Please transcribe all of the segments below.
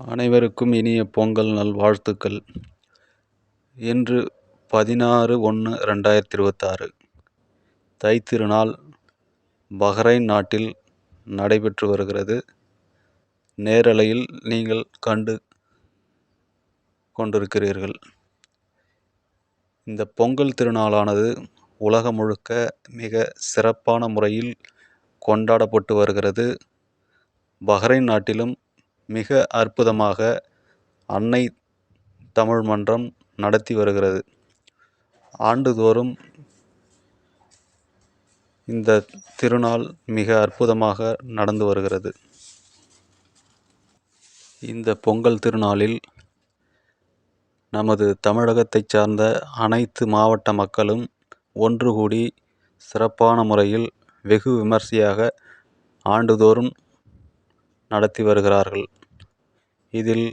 அனைவருக்கும் இனிய பொங்கல் நல்வாழ்த்துக்கள். இன்று பதினாறு ஒன்று ரெண்டாயிரத்தி இருபத்தாறு தைத்திருநாள் பஹ்ரைன் நாட்டில் நடைபெற்று வருகிறது. நேரலையில் நீங்கள் கண்டு கொண்டிருக்கிறீர்கள். இந்த பொங்கல் திருநாளானது உலகம் முழுக்க மிக சிறப்பான முறையில் கொண்டாடப்பட்டு வருகிறது. பஹ்ரைன் நாட்டிலும் மிக அற்புதமாக அன்னை தமிழ் மன்றம் நடத்தி வருகிறது. ஆண்டுதோறும் இந்த திருநாள் மிக அற்புதமாக நடந்து வருகிறது. இந்த பொங்கல் திருநாளில் நமது தமிழகத்தைச் சார்ந்த அனைத்து மாவட்ட மக்களும் ஒன்று கூடி சிறப்பான முறையில் வெகு விமர்சையாக ஆண்டுதோறும் நடத்தி வருகிறார்கள். இதில்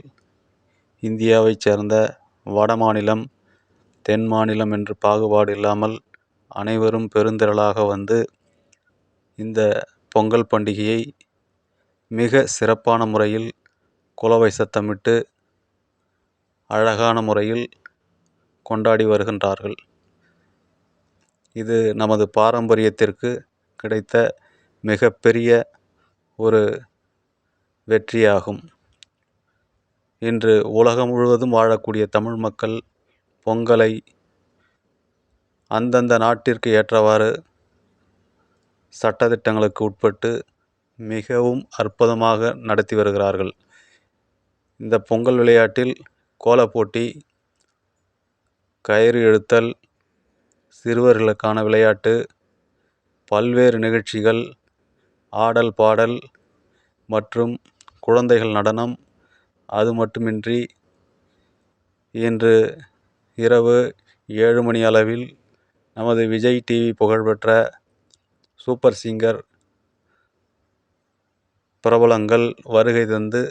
இந்தியாவைச் சேர்ந்த வடமாநிலம் தென் மாநிலம் என்று பாகுபாடு இல்லாமல் அனைவரும் பெருந்திரளாக வந்து இந்த பொங்கல் பண்டிகையை மிக சிறப்பான முறையில் குலவை சத்தமிட்டு அழகான முறையில் கொண்டாடி வருகின்றார்கள். இது நமது பாரம்பரியத்திற்கு கிடைத்த மிகப்பெரிய ஒரு வெற்றியாகும். இன்று உலகம் முழுவதும் வாழக்கூடிய தமிழ் மக்கள் பொங்கலை அந்தந்த நாட்டிற்கு ஏற்றவாறு சட்டதிட்டங்களுக்கு உட்பட்டு மிகவும் அற்புதமாக நடத்தி வருகிறார்கள். இந்த பொங்கல் விளையாட்டில் கோலப்போட்டி கயிறு இழுத்தல் சிறுவர்களுக்கான விளையாட்டு பல்வேறு நிகழ்ச்சிகள் ஆடல் பாடல் மற்றும் குழந்தைகள் நடனம் அது மட்டுமின்றி இன்று இரவு ஏழு மணி அளவில் நமது விஜய் டிவி புகழ்பெற்ற சூப்பர் சிங்கர் பிரபலங்கள் வருகை தந்து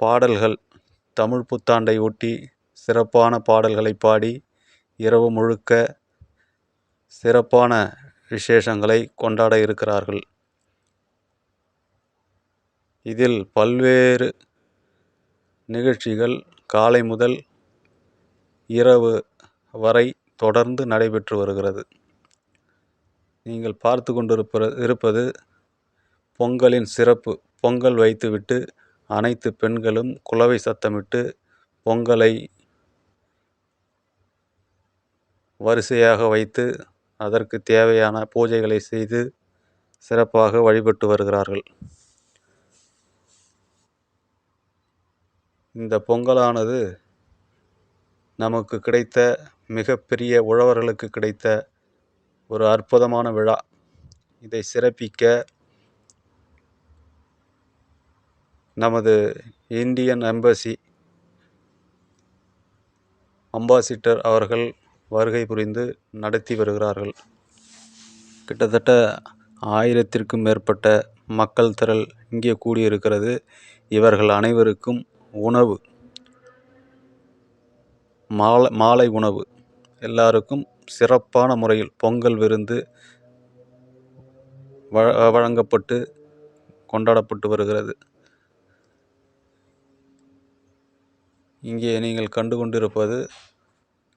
பாடல்கள் தமிழ் புத்தாண்டை ஒட்டி சிறப்பான பாடல்களை பாடி இரவு முழுக்க சிறப்பான விசேஷங்களை கொண்டாட இருக்கிறார்கள். இதில் பல்வேறு நிகழ்ச்சிகள் காலை முதல் இரவு வரை தொடர்ந்து நடைபெற்று வருகிறது. நீங்கள் பார்த்து கொண்டிருப்ப இருப்பது பொங்கலின் சிறப்பு. பொங்கல் வைத்துவிட்டு அனைத்து பெண்களும் குலவை சத்தமிட்டு பொங்கலை வரிசையாக வைத்து அதற்கு தேவையான பூஜைகளை செய்து சிறப்பாக வழிபட்டு வருகிறார்கள். இந்த பொங்கலானது நமக்கு கிடைத்த மிகப்பெரிய உழவர்களுக்கு கிடைத்த ஒரு அற்புதமான விழா. இதை சிறப்பிக்க நமது இந்தியன் எம்பசி அம்பாசிட்டர் அவர்கள் வருகை புரிந்து நடத்தி வருகிறார்கள். கிட்டத்தட்ட ஆயிரத்திற்கும் மேற்பட்ட மக்கள் திரள் இங்கே கூடியிருக்கிறது. இவர்கள் அனைவருக்கும் உணவு. மாலை மாலை உணவு. எல்லாருக்கும் சிறப்பான முறையில் பொங்கல் விருந்து வ வழங்கப்பட்டு கொண்டாடப்பட்டு வருகிறது. இங்கே நீங்கள் கண்டு கொண்டிருப்பது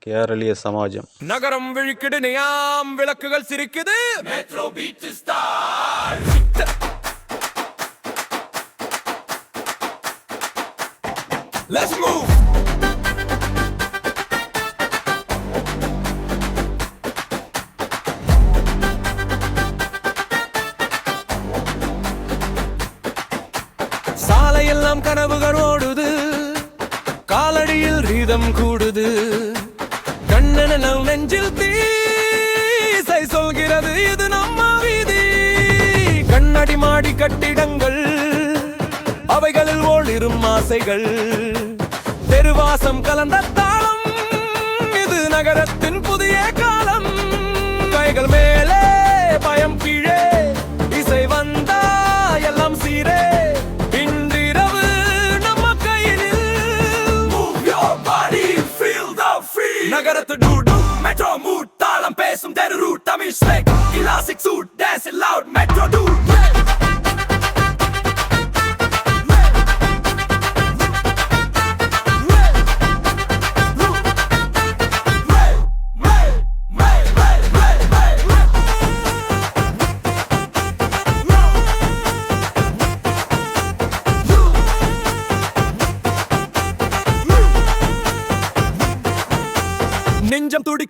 கேரளிய சமாஜம். நகரம் விழிக்குது நியாம் விளக்குகள் சிரிக்குது. எல்லாம் கனவுகள் ஓடுது. காலடியில் ரீதம் கூடுது. கண்ணன நெஞ்சில் தீசை சொல்கிறது இது நம்ம வீதி கண்ணடி மாடி கட்டிடங்கள் அவைகளில் ஓளிரும் ஆசைகள். தெருவாசம் கலந்த தாளம் இது நகரத்தின் புதிய காலம். கைகள் மேலே நகரத்து டூடு மெட்ரோ மூட் தாளம் பேசும் தெரு route Tamil ஸ்லெக் classic suit dance loud metro dude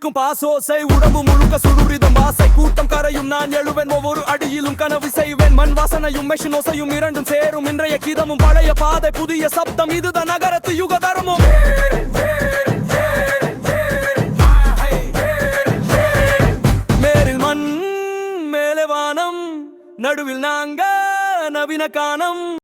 துடிக்கும் பாசோசை. உடம்பு முழுக்க சுடுரிதம் வாசை கூட்டம் கரையும். நான் எழுவேன் ஒவ்வொரு அடியிலும். கனவு செய்வேன். மண் வாசனையும் மெஷின் ஓசையும் இரண்டும் சேரும். இன்றைய கீதமும் பழைய பாதை. புதிய சப்தம் இதுதான் நகரத்து யுக தர்மம் மேலில் மண் மேலே வானம். நடுவில் நாங்க நவீன காணம்.